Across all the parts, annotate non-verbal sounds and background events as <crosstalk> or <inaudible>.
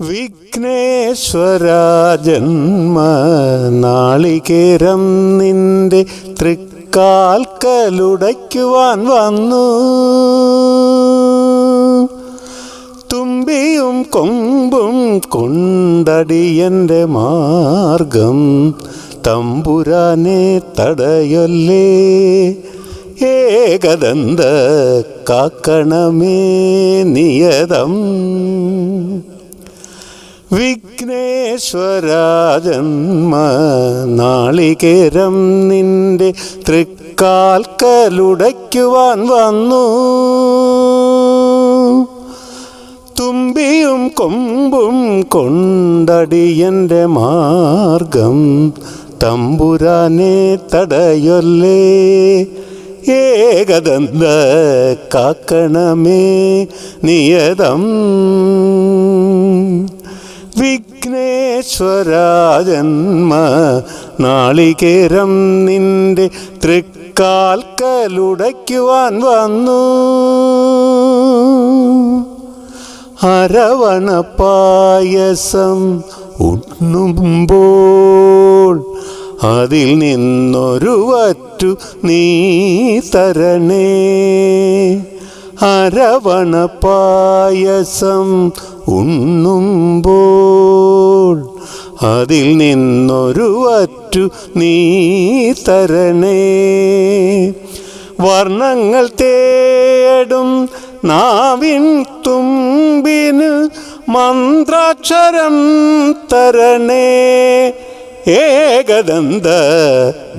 വിഘ്നേശ്വര ജന്മ നാളികേരം നിന്റെ തൃക്കാൽക്കലുടയ്ക്കുവാൻ വന്നു. തുമ്പിയും കൊമ്പും കൊണ്ടടിയന്റെ മാർഗം തമ്പുരാനെ തടയല്ലേ? ഏകദന്ത കാക്കണമേ നിയതം. വിഘ്നേശ്വര ജന്മ നാളികേരം നിന്റെ തൃക്കാൽക്കലുടയ്ക്കുവാൻ വന്നു. തുമ്പിയും കൊമ്പും കൊണ്ടടിയന്റെ മാർഗം തമ്പുരാനെ തടയൊല്ലേ. ഏകദന്ത കാക്കണമേ നിയതം. വിഘ്നേശ്വര ജന്മ നാളികേരം നിന്റെ തൃക്കാൽക്കലുടയ്ക്കുവാൻ വന്നു. അരവണ പായസം ഉണ്ണുമ്പോൾ അതിൽ നിന്നൊരു വറ്റു നീ തരണേ. അരവണ പായസം ഉണ്ണുമ്പോൾ അതിൽ നിന്നൊരു വറ്റു നീ തരണേ. വർണങ്ങൾ തേടും നാവിൻ തുമ്പിന് മന്ത്രാക്ഷരം തരണേ. ഏകദന്ത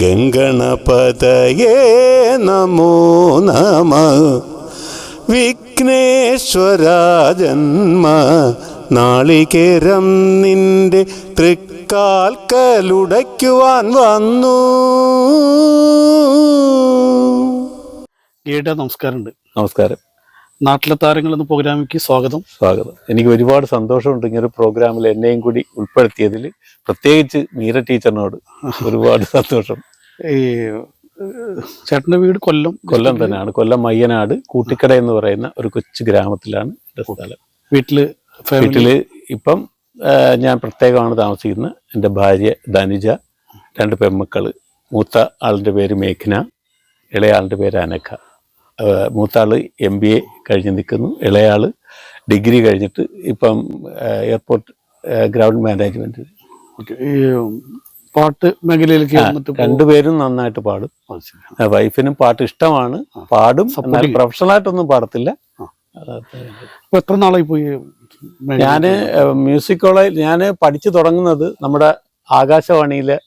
ഗംഗണപതയേ നമോ നമ. വിഘ്നേശ്വര ജന്മ നാളികേരം നിന്റെ തൃക്കാൽക്കലുടയ്ക്കുവാൻ വന്നു. ഗീഡ നമസ്കാരമുണ്ട്. നമസ്കാരം. നാട്ടിലെ താരങ്ങൾ എന്ന പ്രോഗ്രാമിലേക്ക് സ്വാഗതം. സ്വാഗതം. എനിക്ക് ഒരുപാട് സന്തോഷമുണ്ട് ഇങ്ങനെ ഒരു പ്രോഗ്രാമിൽ എന്നെയും കൂടി ഉൾപ്പെടുത്തിയതിൽ പ്രത്യേകിച്ച് മീര ടീച്ചറിനോട് ഒരുപാട് <laughs> സന്തോഷം. ഈ ചേട്ടന്റെ വീട് കൊല്ലം കൊല്ലം തന്നെയാണ്. കൊല്ലം മയ്യനാട് കൂട്ടിക്കട എന്ന് പറയുന്ന ഒരു കൊച്ചു ഗ്രാമത്തിലാണ് എന്റെ സ്ഥലം. വീട്ടിൽ വീട്ടിൽ ഇപ്പം ഞാൻ പ്രത്യേകമാണ് താമസിക്കുന്നത്. എന്റെ ഭാര്യ ധനുജ രണ്ട് പെമ്മക്കൾ മൂത്ത ആളിന്റെ പേര് മേഘ്ന ഇളയ ആളുടെ പേര് അനക്ക മൂത്ത ആൾ എം ബി എ കഴിഞ്ഞ് നിൽക്കുന്നു. ഇളയ ആൾ ഡിഗ്രി കഴിഞ്ഞിട്ട് ഇപ്പം എയർപോർട്ട് ഗ്രൗണ്ട് മാനേജ്മെന്റ് പാട്ട് മേഖലയിലേക്ക് വന്നിട്ട് രണ്ടുപേരും നന്നായിട്ട് പാടും. വൈഫിനും പാട്ട് ഇഷ്ടമാണ്. പാടും. പ്രൊഫഷണൽ ആയിട്ടൊന്നും പാടത്തില്ല. ഇപ്പൊ എത്ര നാളായി പോയി ഞാൻ ഞാൻ മ്യൂസിക് കോളേജ് ഞാൻ പഠിച്ചു തുടങ്ങുന്നത് നമ്മുടെ ആകാശവാണിയിലെ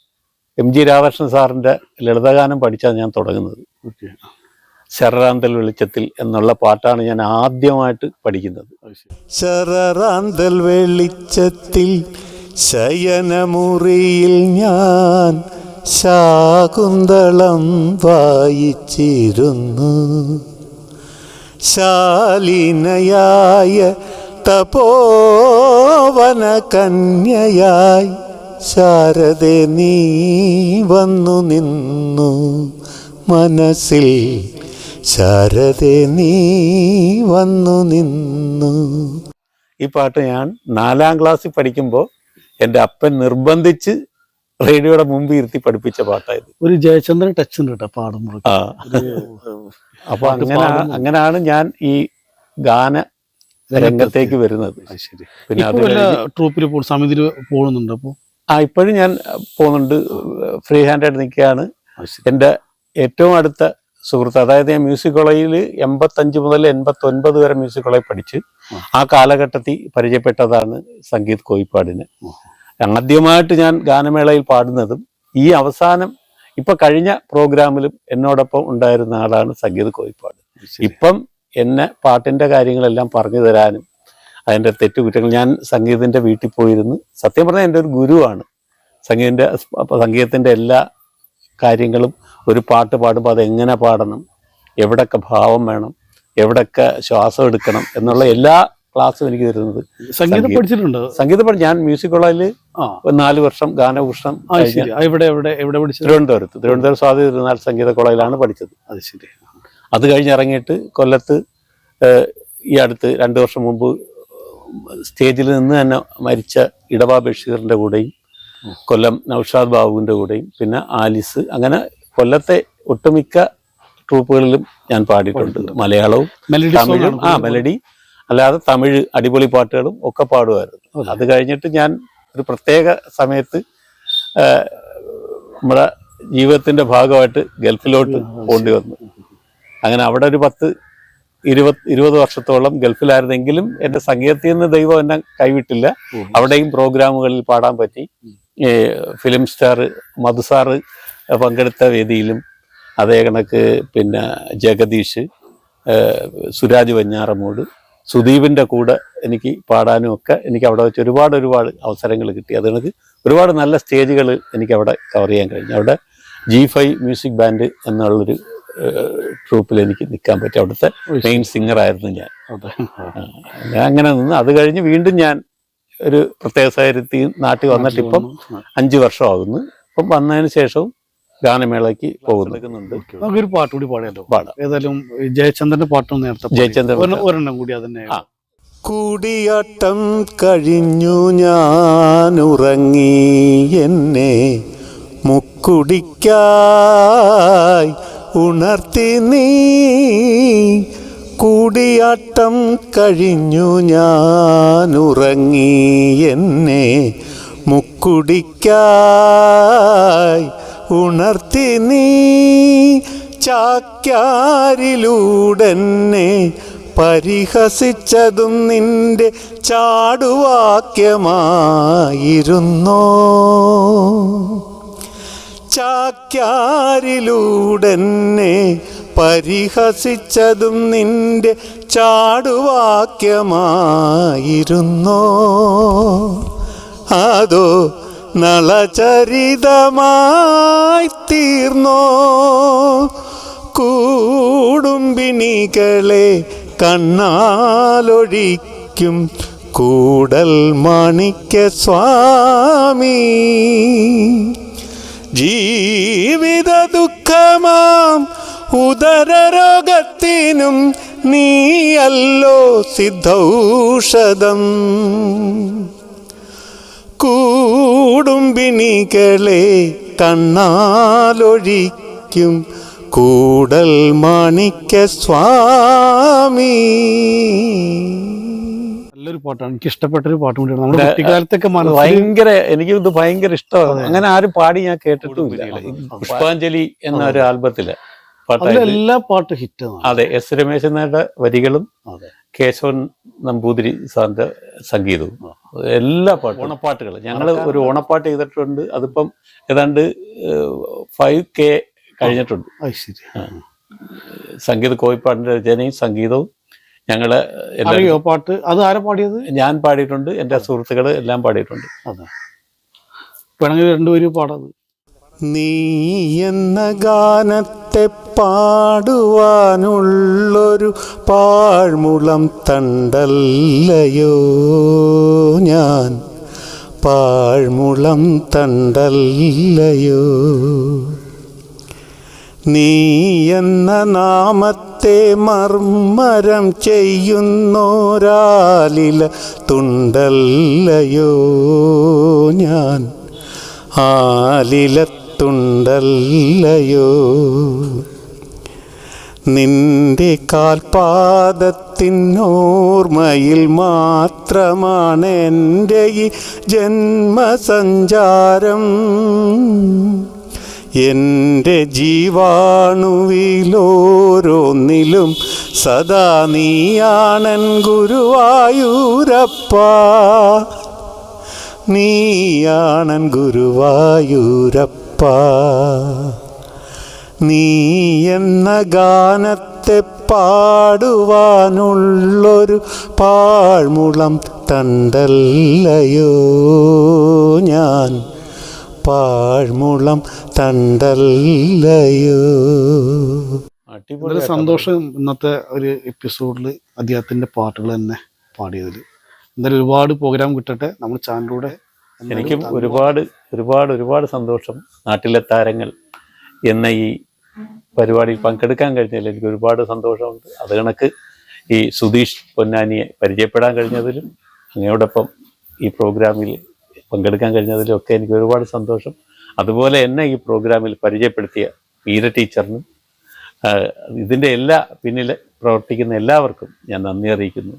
എം ജി രാധാകൃഷ്ണൻ സാറിന്റെ ലളിതഗാനം പഠിച്ചാണ് ഞാൻ തുടങ്ങുന്നത്. ശരറാന്തൽ വെളിച്ചത്തിൽ എന്നുള്ള പാട്ടാണ് ഞാൻ ആദ്യമായിട്ട് പഠിക്കുന്നത്. ശരറാന്തൽ വെളിച്ചത്തിൽ ശയനമുറിയിൽ ഞാൻ ശാകുന്തളം വായിച്ചിരുന്നു. ശാലിനയായ തപോവന കന്യയായി ശാരദെ നീ വന്നു നിന്നു. മനസ്സിൽ ശാരദെ നീ വന്നു നിന്നു. ഈ പാട്ട് ഞാൻ നാലാം ക്ലാസ്സിൽ പഠിക്കുമ്പോൾ എന്റെ അപ്പൻ നിർബന്ധിച്ച് റേഡിയോയുടെ മുമ്പ് ഇരുത്തി പഠിപ്പിച്ച പാട്ടായത് ഒരു ജയചന്ദ്രൻ ടച്ച് ഉണ്ട് കേട്ടോ പാടുമ്പോൾ അപ്പൊ അങ്ങനെ അങ്ങനെയാണ് ഞാൻ ഈ ഗാന രംഗത്തേക്ക് വരുന്നത്. പിന്നെ അത് ഇപ്പൊ വല്ല കഴിഞ്ഞ് ട്രൂപ്പിൽ പോകും സമിതിയിൽ പോകുന്നുണ്ട് അപ്പൊ ആ ഇപ്പോഴും ഞാൻ പോകുന്നുണ്ട്. ഫ്രീ ഹാൻഡായിട്ട് നിൽക്കുകയാണ്. എന്റെ എന്റെ ഏറ്റവും അടുത്ത സുഹൃത്ത് അതായത് ഞാൻ മ്യൂസിക് കോളേജിൽ എൺപത്തഞ്ച് മുതൽ എൺപത്തി ഒൻപത് വരെ മ്യൂസിക് കോളേജ് പഠിച്ച് ആ. കാലഘട്ടത്തിൽ പരിചയപ്പെട്ടതാണ് സംഗീത് കോയിപ്പാടിന്. ആദ്യമായിട്ട് ഞാൻ ഗാനമേളയിൽ പാടുന്നതും ഈ അവസാനം ഇപ്പൊ കഴിഞ്ഞ പ്രോഗ്രാമിലും എന്നോടൊപ്പം ഉണ്ടായിരുന്ന ആളാണ് സംഗീത കോയിപ്പാട് ശരി. ഇപ്പം എന്നെ പാട്ടിന്റെ കാര്യങ്ങളെല്ലാം പറഞ്ഞു തരാനും അതിന്റെ തെറ്റുകുറ്റങ്ങൾ ഞാൻ സംഗീതത്തിന്റെ വീട്ടിൽ പോയിരുന്നു സത്യം പറഞ്ഞാൽ എന്റെ ഒരു ഗുരുവാണ് സംഗീതന്റെ സംഗീതത്തിന്റെ എല്ലാ കാര്യങ്ങളും ഒരു പാട്ട് പാടുമ്പോൾ അതെങ്ങനെ പാടണം എവിടൊക്കെ ഭാവം വേണം എവിടൊക്കെ ശ്വാസം എടുക്കണം എന്നുള്ള എല്ലാ ക്ലാസ്സും എനിക്ക് തരുന്നത് സംഗീതം. പഠിച്ചിട്ടുണ്ട് സംഗീതം ഞാൻ മ്യൂസിക് കോളേജിൽ നാല് വർഷം ഗാനഭൂഷണം ആ, എവിടെ എവിടെ എവിടെ പഠിച്ചത്? തിരുവനന്തപുരത്ത്. തിരുവനന്തപുരം സ്വാതി തിരുനാൾ സംഗീത കോളേജിലാണ് പഠിച്ചത്. അത് ശരി. അത് കഴിഞ്ഞ് ഇറങ്ങിയിട്ട് കൊല്ലത്ത് ഈ അടുത്ത് രണ്ടു വർഷം മുമ്പ് സ്റ്റേജിൽ നിന്ന് തന്നെ മരിച്ച ഇടവാ ബഷീറിന്റെ കൂടെയും കൊല്ലം നൌഷാദ് ബാബുവിന്റെ കൂടെയും പിന്നെ ആലിസ് അങ്ങനെ കൊല്ലത്തെ ഒട്ടുമിക്ക ട്രൂപ്പുകളിലും ഞാൻ പാടിയിട്ടുണ്ട്. മലയാളവും മെലഡി തമിഴും ആ മെലഡി അല്ലാതെ തമിഴ് അടിപൊളി പാട്ടുകളും ഒക്കെ പാടുമായിരുന്നു. അത് കഴിഞ്ഞിട്ട് ഞാൻ ഒരു പ്രത്യേക സമയത്ത് നമ്മുടെ ജീവിതത്തിന്റെ ഭാഗമായിട്ട് ഗൾഫിലോട്ട് പോണ്ടി വന്നു. അങ്ങനെ അവിടെ ഒരു പത്ത് ഇരുപത് ഇരുപത് വർഷത്തോളം ഗൾഫിലായിരുന്നെങ്കിലും എന്റെ സംഗീതത്തിൽ നിന്ന് ദൈവം എന്നെ കൈവിട്ടില്ല. അവിടെയും പ്രോഗ്രാമുകളിൽ പാടാൻ പറ്റി. ഫിലിം സ്റ്റാർ മധുസാറ് പങ്കെടുത്ത വേദിയിലും അതേ കണക്ക് പിന്നെ ജഗദീഷ് സുരാജ് വഞ്ഞാറമൂട് സുദീപിന്റെ കൂടെ എനിക്ക് പാടാനും ഒക്കെ എനിക്ക് അവിടെ വെച്ച് ഒരുപാട് ഒരുപാട് അവസരങ്ങൾ കിട്ടി. അത് എനിക്ക് ഒരുപാട് നല്ല സ്റ്റേജുകൾ എനിക്ക് അവിടെ കവർ ചെയ്യാൻ കഴിഞ്ഞു. അവിടെ ജി ഫൈവ് മ്യൂസിക് ബാൻഡ് എന്നുള്ളൊരു ട്രൂപ്പിൽ എനിക്ക് നിൽക്കാൻ പറ്റി. അവിടുത്തെ മെയിൻ സിംഗർ ആയിരുന്നു ഞാൻ. ഞാൻ അങ്ങനെ നിന്ന് അത് കഴിഞ്ഞ് വീണ്ടും ഞാൻ ഒരു പ്രത്യേക സാഹചര്യത്തിൽ നാട്ടിൽ വന്നിട്ട് ഇപ്പം അഞ്ച് വർഷമാകുന്നു. ഇപ്പം വന്നതിന് ശേഷവും ഗാനമേളയ്ക്ക് പോകുന്നുണ്ട് നമുക്കൊരു പാട്ട് കൂടി പാടിയല്ലോ പാടാം. ഏതായാലും ജയചന്ദ്രന്റെ പാട്ടും നേരത്തെ. ജയചന്ദ്രൻ ഒരെണ്ണം- കൂടി അതന്നെ. കൂടിയാട്ടം കഴിഞ്ഞു ഞാൻ ഉറങ്ങി എന്നെ മുക്കുടിക്കായി ഉണർത്തി നീ. കൂടിയാട്ടം കഴിഞ്ഞു ഞാൻ ഉറങ്ങി എന്നെ മുക്കുടിക്കായി ഉണർത്തി നീ ചാക്യാരിലൂടെന്നെ പരിഹസിച്ചതും നിന്റെ ചാടുവാക്യമായിരുന്നോ. ചാക്യാരിലൂടെന്നെ പരിഹസിച്ചതും നിന്റെ ചാടുവാക്യമായിരുന്നോ. അതോ നളചരിതമായി തീർന്നോ കൂടുംബിനികളെ കണ്ണാലൊഴിക്കും കൂടൽ മാണിക്യ സ്വാമി. ജീവിത ദുഃഖമാം ഉദരരോഗത്തിനും നീയല്ലോ സിദ്ധൌഷധം. കൂടുംബിനികളെ കണ്ണാലൊഴിക്കും കൂടൽ മാണിക്യ സ്വാമി. നല്ലൊരു പാട്ടാണ്. എനിക്ക് ഇഷ്ടപ്പെട്ട ഒരു പാട്ടും കൂടിയാണ്. നമ്മുടെ കുട്ടിക്കാലത്തൊക്കെ ഭയങ്കര എനിക്ക് ഇത് ഭയങ്കര ഇഷ്ടമാണ്. അങ്ങനെ ആരും പാടി ഞാൻ കേട്ടിട്ടുമില്ല പുഷ്പാഞ്ജലി എന്ന ഒരു ആൽബത്തിൽ എല്ലാ പാട്ടും ഹിറ്റ് അതെ എസ് രമേശൻ നായരുടെ വരികളും അതെ. കേശവൻ നമ്പൂതിരി സാറിന്റെ സംഗീതവും. എല്ലാ പാട്ടും. ഓണപ്പാട്ടുകൾ ഞങ്ങൾ ഒരു ഓണപ്പാട്ട് ചെയ്തിട്ടുണ്ട്. അതിപ്പം ഏതാണ്ട് ഫൈവ് കെ കഴിഞ്ഞിട്ടുണ്ട്. സംഗീത കോഴിപ്പാടിന്റെ രചനയും സംഗീതവും ഞങ്ങൾ അറിയോ പാട്ട്? അത് ആരാ പാടിയത്? ഞാൻ പാടിയിട്ടുണ്ട്. എന്റെ സുഹൃത്തുക്കൾ എല്ലാം പാടിയിട്ടുണ്ട്. അതെ. വേണമെങ്കിൽ രണ്ടുപേരും പാടാത് നീ എന്ന ഗാനത്തെ പാടുവാനുള്ളൊരു പാഴ്മുളം തണ്ടല്ലയോ ഞാൻ? പാഴ്മുളം തണ്ടല്ലയോ? നീ എന്ന നാമത്തെ മർമ്മരം ചെയ്യുന്നോരാലില തുണ്ടല്ലയോ ഞാൻ? ആലിലത്തുണ്ടല്ലയോ നിന്റെ കാൽപാദത്തിനോർമ്മയിൽ മാത്രമാണ് എന്റെ ഈ ജന്മസഞ്ചാരം. എന്റെ ജീവാണുവിലോരോന്നിലും സദാ നീയാണൻ ഗുരുവായൂരപ്പ. നീയാണൻ ഗുരുവായൂരപ്പ. നീ എന്ന ഗാനത്തെ പാടുവാനുള്ളൊരു പാഴ്മുളം തണ്ടല്ലയോ ഞാൻ? പാഴ്മുളം തണ്ടല്ലയോ? അടിപൊളി വളരെ സന്തോഷം ഇന്നത്തെ ഒരു എപ്പിസോഡിൽ അദ്ദേഹത്തിന്റെ പാട്ടുകൾ തന്നെ പാടിയതിൽ എന്തായാലും ഒരുപാട് പ്രോഗ്രാം കിട്ടട്ടെ. നമ്മുടെ ചാനലിലൂടെ എനിക്കും ഒരുപാട് ഒരുപാട് ഒരുപാട് സന്തോഷം. നാട്ടിലെ താരങ്ങൾ എന്ന ഈ പരിപാടിയിൽ പങ്കെടുക്കാൻ കഴിഞ്ഞതിൽ എനിക്ക് ഒരുപാട് സന്തോഷമുണ്ട്. അത് കണക്ക് ഈ സുധീഷ് പൊന്നാനിയെ പരിചയപ്പെടാൻ കഴിഞ്ഞതിലും അങ്ങയോടൊപ്പം ഈ പ്രോഗ്രാമിൽ പങ്കെടുക്കാൻ കഴിഞ്ഞതിലും ഒക്കെ എനിക്ക് ഒരുപാട് സന്തോഷം. അതുപോലെ എന്നെ ഈ പ്രോഗ്രാമിൽ പരിചയപ്പെടുത്തിയ മീര ടീച്ചറിനും ഇതിന്റെ എല്ലാ പിന്നിൽ പ്രവർത്തിക്കുന്ന എല്ലാവർക്കും ഞാൻ നന്ദി അറിയിക്കുന്നു.